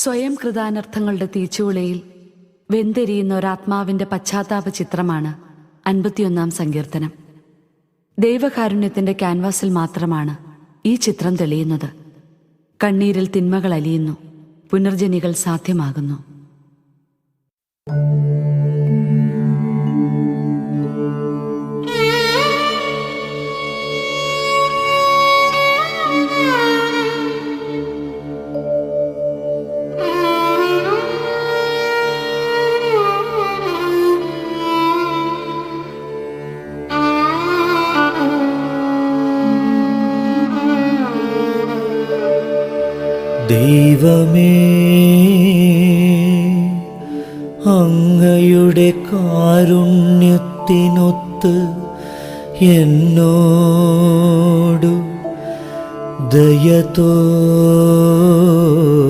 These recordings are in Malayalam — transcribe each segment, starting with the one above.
സ്വയം കൃതാനർത്ഥങ്ങളുടെ തീച്ചുളയിൽ വെന്തെരിയുന്ന ഒരാത്മാവിന്റെ പശ്ചാത്താപ ചിത്രമാണ് അൻപത്തിയൊന്നാം സങ്കീർത്തനം. ദൈവകാരുണ്യത്തിന്റെ ക്യാൻവാസിൽ മാത്രമാണ് ഈ ചിത്രം തെളിയുന്നത്. കണ്ണീരിൽ തിന്മകൾ അലിയുന്നു. പുനർജനികൾ സാധ്യമാകുന്നു. ദൈവമേ അങ്ങയുടെ കാരുണ്യത്തിനൊത്ത് എന്നോടു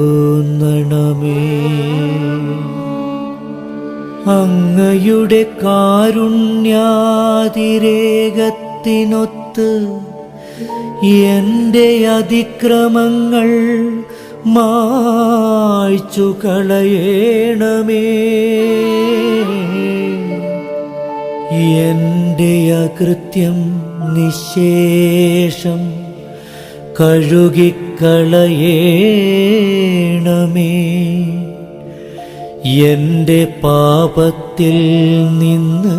ദയതോന്നണമേ അങ്ങയുടെ കാരുണ്യാതിരേകത്തിനൊത്ത് എന്റെ അതിക്രമങ്ങൾ മായ്ച്ചു കളയണമേ എന്റെ അകൃത്യം നിശേഷം കഴുകിക്കളയേണമേ. എന്റെ പാപത്തിൽ നിന്ന്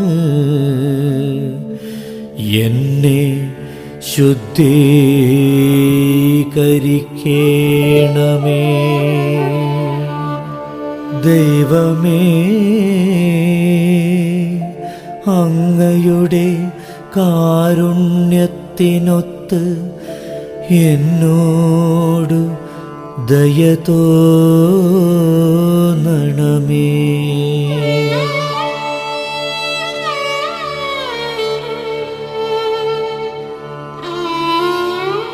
എന്നെ ശുദ്ധീകരിക്കണമേ. ദൈവമേ അങ്ങയുടെ കാരുണ്യത്തിനൊത്ത് എന്നോട് ദയ തോന്നണമേ.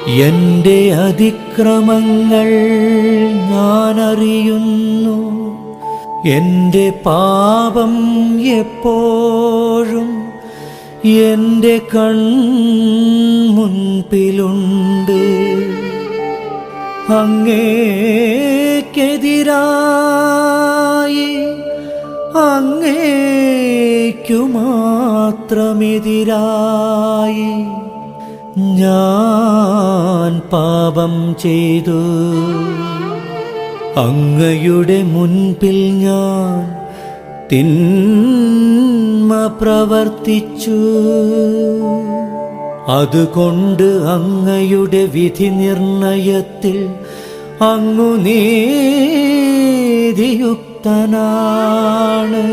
എന്റെ അതിക്രമങ്ങൾ ഞാൻ അറിയുന്നു എന്റെ പാപം എപ്പോഴും എന്റെ കൺമുൻപിലുണ്ട്. അങ്ങേക്കെതിരായി അങ്ങേക്കു മാത്രമെതിരായി ഞാൻ പാപം ചെയ്തു. അങ്ങയുടെ മുൻപിൽ ഞാൻ തിന്മ പ്രവർത്തിച്ചു. അതുകൊണ്ട് അങ്ങയുടെ വിധി നിർണയത്തിൽ അങ്ങു നീതിയുക്തനാണ്.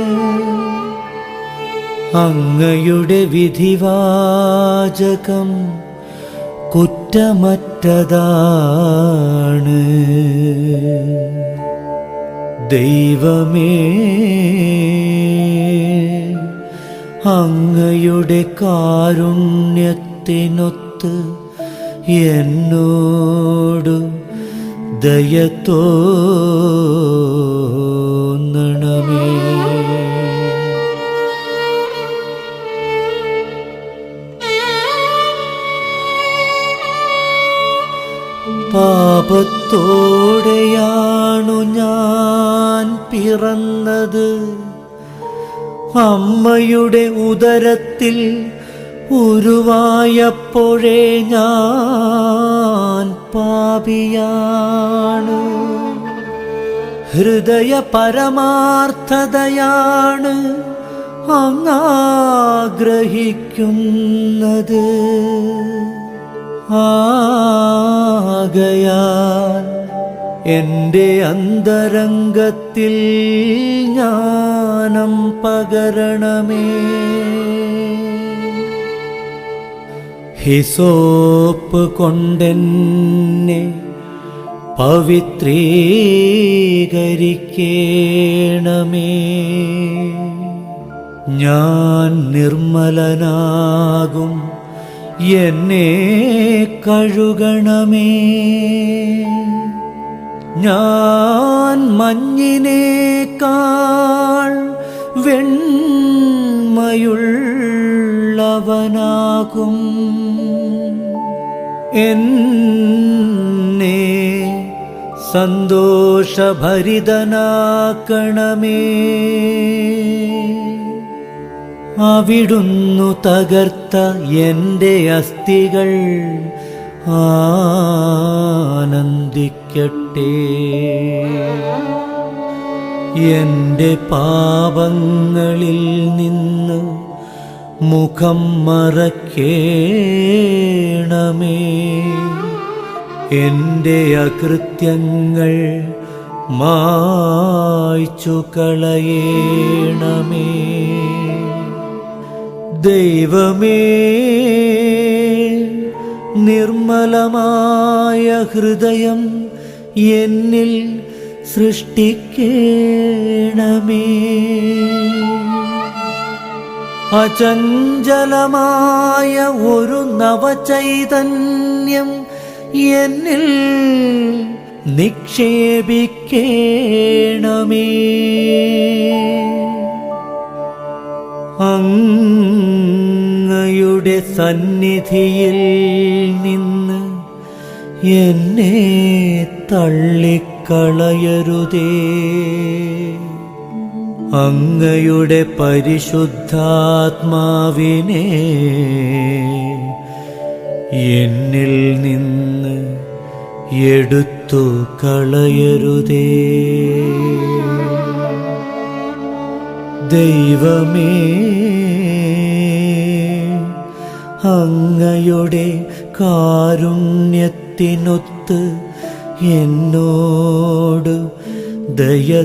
അങ്ങയുടെ വിധിവാചകം കുറ്റമറ്റതാണ്. ദൈവമേ അങ്ങയുടെ കാരുണ്യത്തിനൊത്ത് എന്നോട് ദയ ഉദരത്തിൽ ഉരുവായപ്പോഴേ ഞാൻ പാപിയാണ്. ഹൃദയ പരമാർത്ഥതയാണ് അങ്ങാഗ്രഹിക്കുന്നത്. ആകയാൽ എന്റെ അന്തരംഗത്തിൽ ജ്ഞാനം പകരണമേ. ഹിസോപ്പ് കൊണ്ടെന്നെ പവിത്രീകരിക്കണമേ. ഞാൻ നിർമ്മലനാകും എന്നെ കഴുകണമേ. ഞാൻ മഞ്ഞിനേക്കാൾ വെണ്മയുള്ളവനാകും. എന്നെ സന്തോഷഭരിതനാക്കണമേ. അവിടുന്നു തകർത്ത എന്റെ അസ്ഥികൾ ആനന്ദിക്കട്ടെ എന്റെ പാപങ്ങളിൽ നിന്ന് മുഖം മറക്കേണമേ. എന്റെ അകൃത്യങ്ങൾ മായ്ച്ചു കളയേണമേ ദൈവമേ നിർമ്മലമായ ഹൃദയം എന്നിൽ സൃഷ്ടിക്കേണമേ. അചഞ്ചലമായ ഒരു നവചൈതന്യം എന്നിൽ നിക്ഷേപിക്കേണമേ. അങ്ങയുടെ സന്നിധിയിൽ നിന്ന് എന്നെ തള്ളിക്കളയരുതേ. അങ്ങയുടെ പരിശുദ്ധാത്മാവിനെ എന്നിൽ നിന്ന് എടുത്തു കളയരുതേ. ദൈവമേ അങ്ങയുടെ കാരുണ്യത്തിനൊത്ത് എന്നോട് ദയ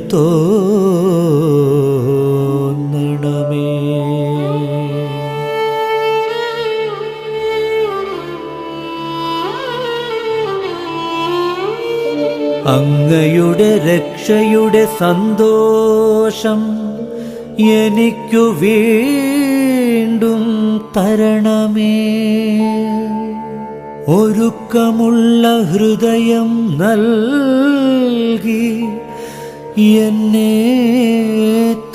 അങ്ങയുടെ രക്ഷയുടെ സന്തോഷം എനിക്കു വീണ്ടും തരണമേ. ഒരുക്കമുള്ള ഹൃദയം നൽകി എന്നെ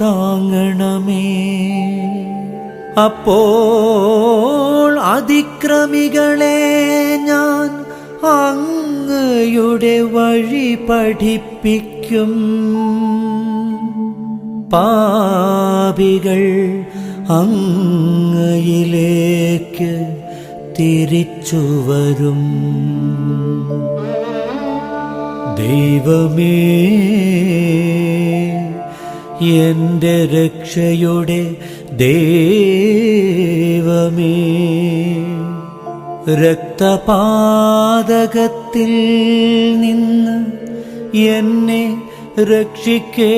താങ്ങണമേ. അപ്പോൾ അതിക്രമികളെ ഞാൻ അങ്ങയുടെ വഴി പഠിപ്പിക്കും. പാപികൾ അങ്ങയിലേക്ക് തിരിച്ചു വരും ദൈവമേ എന്റെ രക്ഷയുടെ ദൈവമേ രക്തപാതകത്തിൽ നിന്ന് എന്നെ രക്ഷിക്കേണമേ.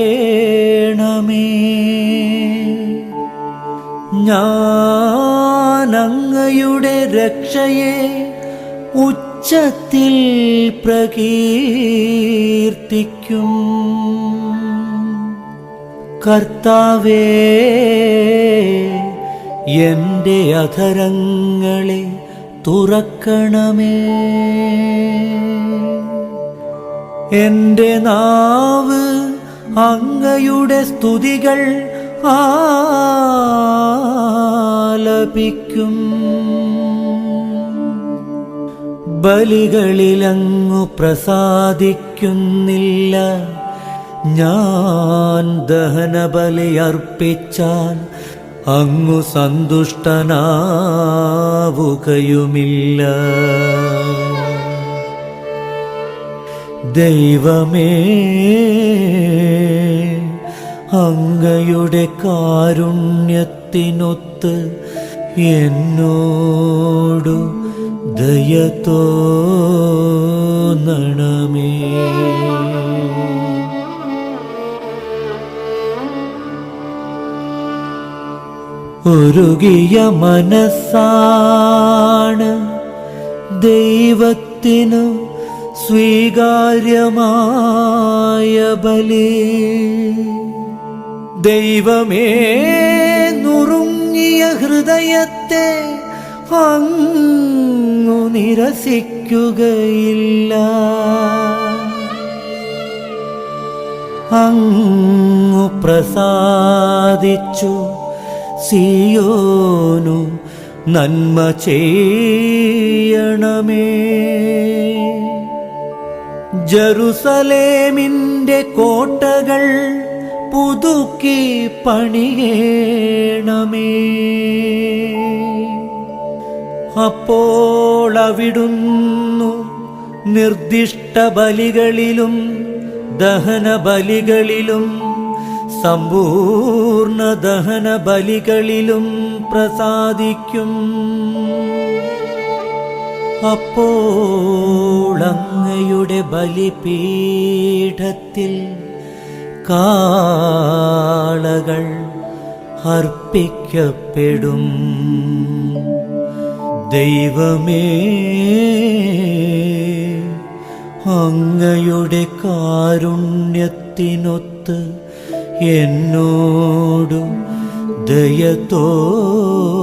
ഞാൻ അങ്ങയുടെ രക്ഷയെ ഉച്ചത്തിൽ പ്രകീർത്തിക്കും. കർത്താവേ എന്റെ അധരങ്ങളെ തുറക്കണമേ. എന്റെ നാവ് അങ്ങയുടെ സ്തുതികൾ ആലപിക്കും. ബലികളിലങ്ങു പ്രസാദിക്കുന്നില്ല. ഞാൻ ദഹനബലി അർപ്പിച്ചാൽ അങ്ങു സന്തുഷ്ടനാവുകയുമില്ല. ദൈവമേ അങ്ങയുടെ കാരുണ്യത്തിനൊത്ത് എന്നോടു ദയ തോന്നണമേ. ഒരുകിയ മനസ്സാണ് ദൈവത്തിനു സ്വീകാര്യമായ ബലി. ദൈവമേ നുറുങ്ങിയ ഹൃദയത്തെ അങ്ങു നിരസിക്കുകയില്ല. അങ്ങു പ്രസാദിച്ചു സിയോനു നന്മ ചെയ്യണമേ. ജറുസലേമിന്റെ കോട്ടകൾ പുതുക്കി പണിയേണമേ. അപ്പോളവിടുന്നു നിർദ്ദിഷ്ട ബലികളിലും ദഹന ബലികളിലും സമ്പൂർണ ദഹന ബലികളിലും പ്രസാദിക്കും. അപ്പോളങ്ങയുടെ ബലിപീഠത്തിൽ കാളകൾ അർപ്പിക്കപ്പെടും. ദൈവമേ അങ്ങയുടെ കാരുണ്യത്തിനൊത്ത് എന്നോടു ദയ തോന്നണമേ